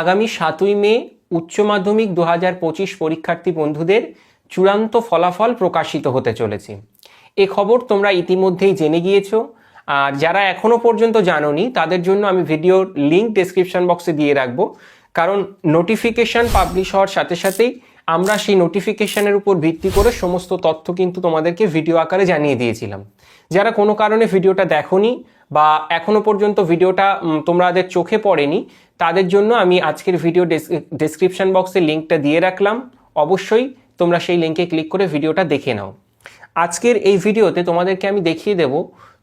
আগামী সাতই মে উচ্চ মাধ্যমিক দু হাজার পঁচিশ পরীক্ষার্থী বন্ধুদের চূড়ান্ত ফলাফল প্রকাশিত হতে চলেছে। এ খবর তোমরা ইতিমধ্যেই জেনে গিয়েছো। আর যারা এখনও পর্যন্ত জানোনি, তাদের জন্য আমি ভিডিওর লিঙ্ক ডেসক্রিপশন বক্সে দিয়ে রাখব। কারণ নোটিফিকেশান পাবলিশ হওয়ার সাথে সাথেই আমরা সেই নোটিফিকেশনের উপর ভিত্তি করে সমস্ত তথ্য কিন্তু তোমাদেরকে ভিডিও আকারে জানিয়ে দিয়েছিলাম। যারা কোনো কারণে ভিডিওটা দেখোনি বা এখনও পর্যন্ত ভিডিওটা তোমাদের চোখে পড়েনি, তাদের জন্য আমি আজকের ভিডিও ডেসক্রিপশন বক্সে লিঙ্কটা দিয়ে রাখলাম। অবশ্যই তোমরা সেই লিঙ্কে ক্লিক করে ভিডিওটা দেখে নাও। আজকের এই ভিডিওতে তোমাদেরকে আমি দেখিয়ে দেব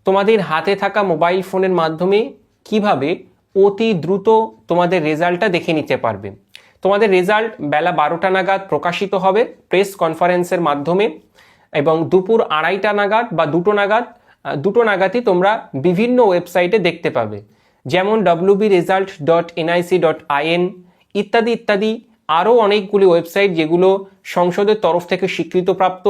তোমাদের হাতে থাকা মোবাইল ফোনের মাধ্যমে কীভাবে অতি দ্রুত তোমাদের রেজাল্টটা দেখে নিতে পারবে। তোমাদের রেজাল্ট বেলা বারোটা নাগাদ প্রকাশিত হবে প্রেস কনফারেন্সের মাধ্যমে এবং দুপুর আড়াইটা নাগাদ বা দুটো নাগাদ দুটো নাগাদই তোমরা বিভিন্ন ওয়েবসাইটে দেখতে পাবে। যেমন WB result dot NIC dot IN ইত্যাদি ইত্যাদি আরও অনেকগুলি ওয়েবসাইট যেগুলো সংসদের তরফ থেকে স্বীকৃতপ্রাপ্ত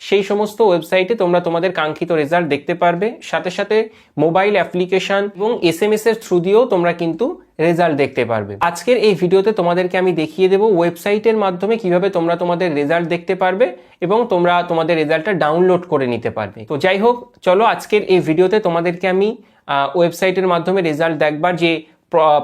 সেই সমস্ত ওয়েবসাইটে তোমরা তোমাদের কাঙ্ক্ষিত রেজাল্ট দেখতে পারবে। সাথে সাথে মোবাইল অ্যাপ্লিকেশন এবং এস এম এস এর থ্রু দিয়েও তোমরা কিন্তু রেজাল্ট দেখতে পারবে। আজকের এই ভিডিওতে তোমাদেরকে আমি দেখিয়ে দেবো ওয়েবসাইটের মাধ্যমে কীভাবে তোমরা তোমাদের রেজাল্ট দেখতে পারবে এবং তোমরা তোমাদের রেজাল্টটা ডাউনলোড করে নিতে পারবে। তো যাই হোক, চলো আজকের এই ভিডিওতে তোমাদেরকে আমি ওয়েবসাইটের মাধ্যমে রেজাল্ট দেখবার যে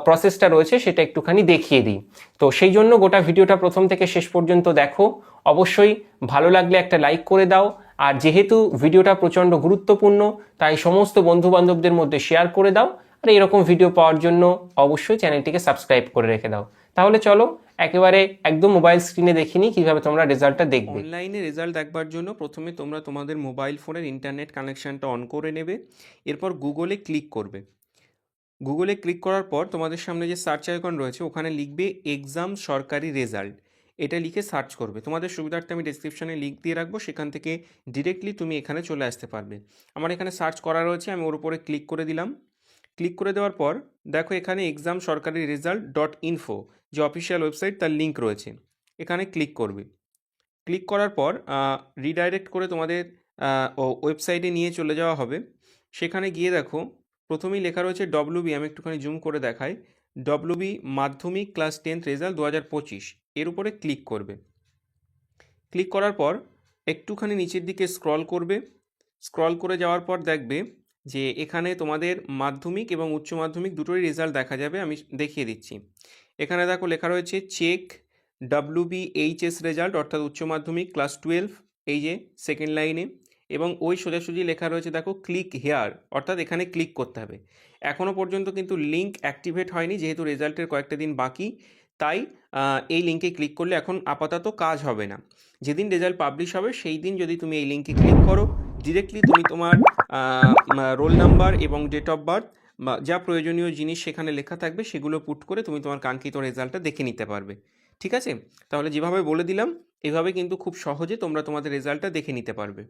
প্রসেসটা রয়েছে সেটা একটুখানি দেখিয়ে দিই। তো সেই জন্য গোটা ভিডিওটা প্রথম থেকে শেষ পর্যন্ত দেখো। অবশ্যই ভালো লাগলে একটা লাইক করে দাও। আর যেহেতু ভিডিওটা প্রচণ্ড গুরুত্বপূর্ণ, তাই সমস্ত বন্ধু বান্ধবদের মধ্যে শেয়ার করে দাও। আর এরকম ভিডিও পাওয়ার জন্য অবশ্যই চ্যানেলটিকে সাবস্ক্রাইব করে রেখে দাও। তাহলে চলো, একেবারে একদম মোবাইল স্ক্রিনে দেখিনি কীভাবে তোমরা রেজাল্টটা দেখবে। অনলাইনে রেজাল্ট দেখবার জন্য প্রথমে তোমরা তোমাদের মোবাইল ফোনের ইন্টারনেট কানেকশনটা অন করে নেবে, এরপর গুগলে ক্লিক করবে। গুগলে ক্লিক করার পর তোমাদের সামনে যে সার্চ আইকন রয়েছে, ওখানে লিখবে এক্সাম সরকারি রেজাল্ট এটা লিখে সার্চ করবে। তোমাদের সুবিধার্থে আমি ডিসক্রিপশনে লিঙ্ক দিয়ে রাখব, সেখান থেকে ডিরেক্টলি তুমি এখানে চলে আসতে পারবে। আমার এখানে সার্চ করা রয়েছে, আমি ওর উপরে ক্লিক করে দিলাম। ক্লিক করে দেওয়ার পর দেখো এখানে এক্সাম সরকারি রেজাল্ট ডট ইনফো যে অফিসিয়াল ওয়েবসাইট তার লিঙ্ক রয়েছে, এখানে ক্লিক করবে। ক্লিক করার পর রিডাইরেক্ট করে তোমাদের ওয়েবসাইটে নিয়ে চলে যাওয়া হবে। সেখানে গিয়ে দেখো, প্রথমেই লেখা রয়েছে ডব্লিউবি আমি একটুখানি জুম করে দেখাই। ডব্লিউবি মাধ্যমিক ক্লাস টেন্থ রেজাল্ট দু হাজার পঁচিশ, এর উপরে ক্লিক করবে। ক্লিক করার পর একটুখানি নিচের দিকে স্ক্রল করবে। স্ক্রল করে যাওয়ার পর দেখবে যে এখানে তোমাদের মাধ্যমিক এবং উচ্চ মাধ্যমিক দুটোরই রেজাল্ট দেখা যাবে, আমি দেখিয়ে দিচ্ছি। এখানে দেখো লেখা রয়েছে চেক ডাব্লিউবি এইচএস রেজাল্ট অর্থাৎ উচ্চ মাধ্যমিক ক্লাস টুয়েলভ এই যে সেকেন্ড লাইনে এবং ওই সোজাসুজি লেখা রয়েছে দেখো ক্লিক হেয়ার অর্থাৎ এখানে ক্লিক করতে হবে। এখনও পর্যন্ত কিন্তু লিঙ্ক অ্যাক্টিভেট হয়নি, যেহেতু রেজাল্টের কয়েকটা দিন বাকি, তাই এই লিঙ্কে ক্লিক করলে এখন আপাতত কাজ হবে না। যেদিন রেজাল্ট পাবলিশ হবে, সেই দিন যদি তুমি এই লিঙ্কে ক্লিক করো ডিরেক্টলি তুমি তোমার রোল নাম্বার এবং ডেট অফ বার্থ বা যা প্রয়োজনীয় জিনিস সেখানে লেখা থাকবে সেগুলো পুট করে তুমি তোমার কাঙ্ক্ষিত রেজাল্টটা দেখে নিতে পারবে। ঠিক আছে? তাহলে যেভাবে বলে দিলাম, এভাবে কিন্তু খুব সহজে তোমরা তোমাদের রেজাল্টটা দেখে নিতে পারবে।